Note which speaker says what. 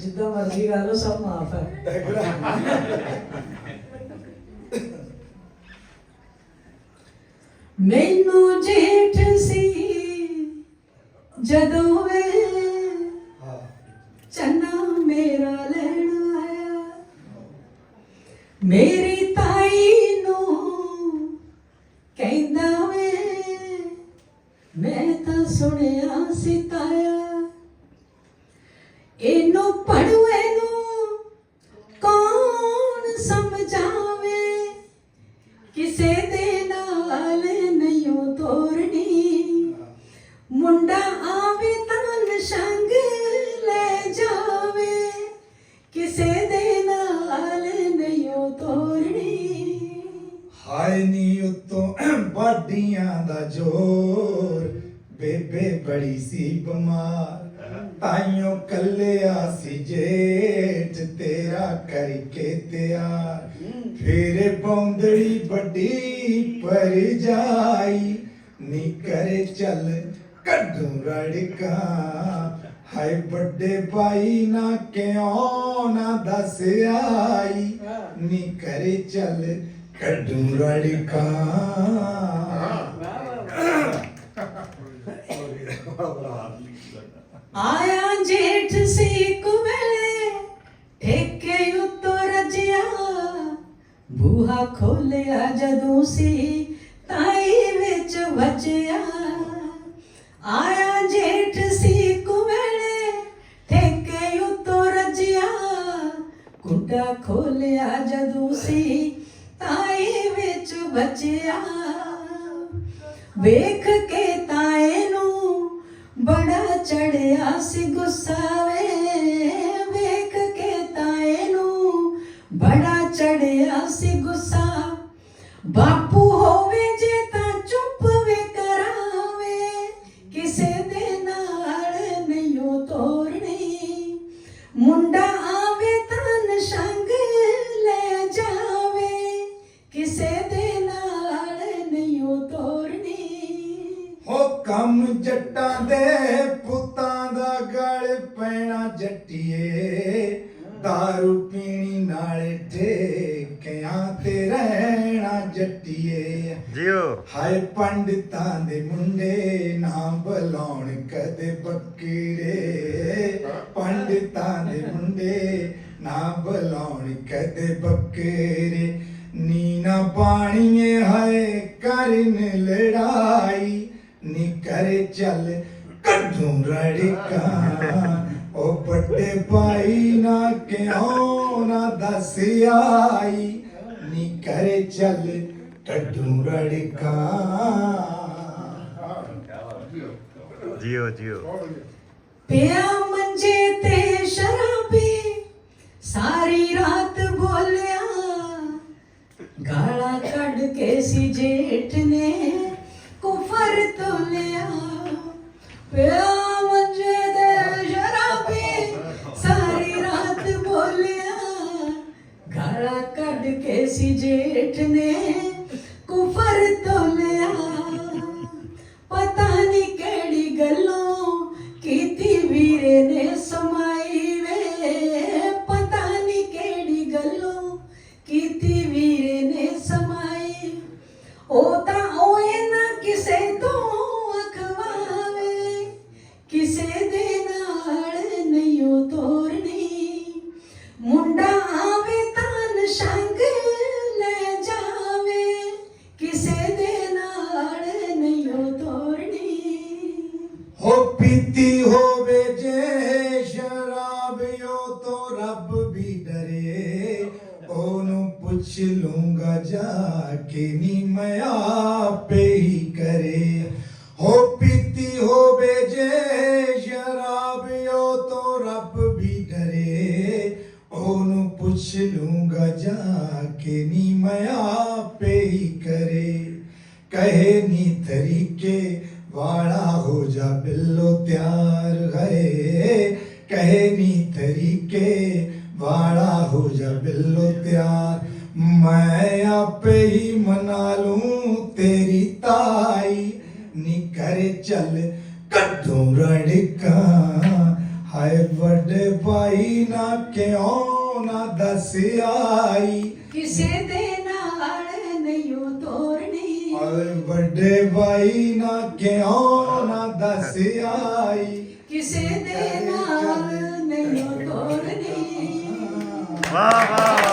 Speaker 1: ਜਿੱਦਾਂ ਮਰਜ਼ੀ ਕਰ ਲਓ, ਸਭ ਮਾਫ ਹੈ। ਮੈਨੂੰ ਜੇਠ ਸੀ, ਜਦੋਂ ਵੇ ਚੰਨਾ ਮੇਰਾ ਲੈਣਾ ਆਇਆ। ਮੇਰੀ ਤਾਈ ਇਹਨੂੰ ਪੜੂਏ ਨੂੰ ਕੌਣ ਸਮਝਾਵੇ? ਕਿਸੇ ਦੇ ਨਾਲ ਨਹੀਂ ਤੋਰਨੀ। ਮੁੰਡਾ ਆਵੇ ਤਾਂ ਨਸ਼ੰਗ ਲੈ ਜਾਵੇ। ਕਿਸੇ ਦੇ ਨਾਲ ਨਹੀਂ ਤੋਰਨੀ।
Speaker 2: ਹਾਏ ਨੀ ਉਤੋਂ ਬਾਡੀਆਂ ਦਾ ਜ਼ੋਰ। ਬੇਬੇ ਬੜੀ ਸੀ ਬਿਮਾਰ। ਤਾਈਓ ਕੱਲਿਆ ਸੀ ਜੇਠ ਤੇਰਾ ਕਰਕੇ ਤਿਆਰ। ਫੇਰ ਬੌਂਦੜੀ ਵੱਡੀ ਪਰ ਜਾਈ ਨੀ ਕਰੇ ਚੱਲ ਕੱਢੂ ਰੜਕਾ। ਹਾਏ ਵੱਡੇ ਭਾਈ ਨਾ ਕਿਉਂ ਨਾ ਦੱਸ ਆਈ ਨੀ ਕਰੇ ਚੱਲ ਕੱਢੂ ਰੜਕਾ।
Speaker 1: ਆਇਆ ਜੇਠ ਸੀ ਕੁਵੇਲੇ, ਠੇਕੇ ਉੱਤੋਂ ਰਜਿਆ। ਬੂਹਾ ਖੋਲਿਆ ਜਦੋਂ ਸੀ, ਤਾਈ ਵਿੱਚ ਵਜਿਆ। ਆਇਆ ਜੇਠ ਸੀ ਕੁਵੇਲੇ, ਠੇਕੇ ਉੱਤੋਂ ਰਜਿਆ। ਕੁੰਡਾ ਖੋਲਿਆ ਜਦੋਂ ਸੀ, ਤਾਈ ਵਿੱਚ ਵਜਿਆ। ਵੇਖ ਕੇ ਤਾਏ ਬੜਾ ਚੜਿਆ ਸੀ ਗੁੱਸਾ
Speaker 2: ਕੰਮ ਜੱਟਾਂ ਦੇ ਪੁੱਤਾਂ ਦਾ ਗਲ ਪੈਣਾ ਜੱਟੀਏ। दारू ਪੀਣੀ ਨਾਲ ਠੇਕਿਆਂ ਤੇ ਰਹਿਣਾ ਜੱਟੀਏ।
Speaker 3: ਜਿਓ।
Speaker 2: ਹਾਏ ਪੰਡਤਾਂ ਦੇ ਮੁੰਡੇ ਨਾ ਬੁਲਾਉਣ ਕਦੇ ਬੱਕਰੇ ਪੰਡਤਾਂ ਦੇ ਮੁੰਡੇ ਨਾ ਬੁਲਾਉਣ ਕਦੇ ਬੱਕਰੇ ਨੀਨਾ ਪਾਣੀਏ ਹਾਏ ਕਰਨ ਲੜਾਈ ਨੀ ਕਰੇ ਚੱਲ ਕੱਢੂ ਰੜਕਾ ਉਹ ਵੱਡੇ ਭਾਈ ਨਾ ਕਿਉਂ ਨਾ ਦੱਸ ਆਈ? ਨੀ ਕਰੇ ਚੱਲ ਕੱਢੂ ਰੜਕਾ
Speaker 3: ਜਿਓ ਜਿਓ।
Speaker 1: ਪਿਆ ਮੰਜੇ ਤੇ ਸ਼ਰਾਬੀ ਸਾਰੀ ਰਾਤ ਬੋਲਿਆ। ਗਾਲਾਂ ਕੱਢ ਕੇ ਸੀ ਜੇਠ ਨੇ ਪਿਆ ਮੰਜੇ ਦੇ ਸ਼ਰਾਬੀ ਸਾਰੀ ਰਾਤ ਬੋਲਿਆ ਗਾਲਾਂ ਕੱਢ ਕੇ ਸੀ ਜੇਠ ਨੇ ਪੀਤੀ
Speaker 2: ਹੋਵੇ ਜੇ ਸ਼ਰਾਬਿਓ ਤੋਂ ਰੱਬ ਵੀ ਡਰੇ। ਉਹਨੂੰ ਪੁੱਛ ਲੂੰਗਾ ਜਾ ਕੇ ਨੀ ਮੈਂ ਆਪੇ ਹੀ ਕਰੇ। ਹੋ ਪੀਤੀ ਹੋਵੇ ਜੇ ਸ਼ਰਾਬ, ਉਹ ਤੋਂ ਰੱਬ ਵੀ ਡਰੇ। ਉਹਨੂੰ ਪੁੱਛ ਲੂੰਗਾ ਜਾ ਕੇ ਨੀ ਮੈਂ ਆਪੇ ਹੀ ਕਰੇ। ਕਹੇ ਨੀ ਤਰੀਕੇ ਵਾਲਾ ਹੋ ਜਾ ਬਿੱਲੋ ਤਿਆਰ ਹੈ ਕਹੇ ਨੀ ਤਰੀਕੇ ਵਾਲਾ ਹੋ ਜਾ ਬਿੱਲੋ ਤਿਆਰ। ਮੈਂ ਆਪੇ ਹੀ ਮਨਾ ਲੂੰ ਤੇਰੀ ਤਾਈ, ਨੀ ਕਰੇ ਚੱਲ ਕੱਢੂ ਰੜਕਾ। ਹਾਏ ਵੱਡੇ ਭਾਈ ਨਾ ਕਿਉਂ ਨਾ ਦੱਸ ਵੱਡੇ ਭਾਈ ਨਾ ਕਿਉਂ ਨਾ ਦੱਸ ਆਈ
Speaker 1: ਕਿਸੇ ਦੇ ਨਾਲ ਮੈਨੂੰ ਤੋਰਨੀ ਵਾਹ ਵਾਹ।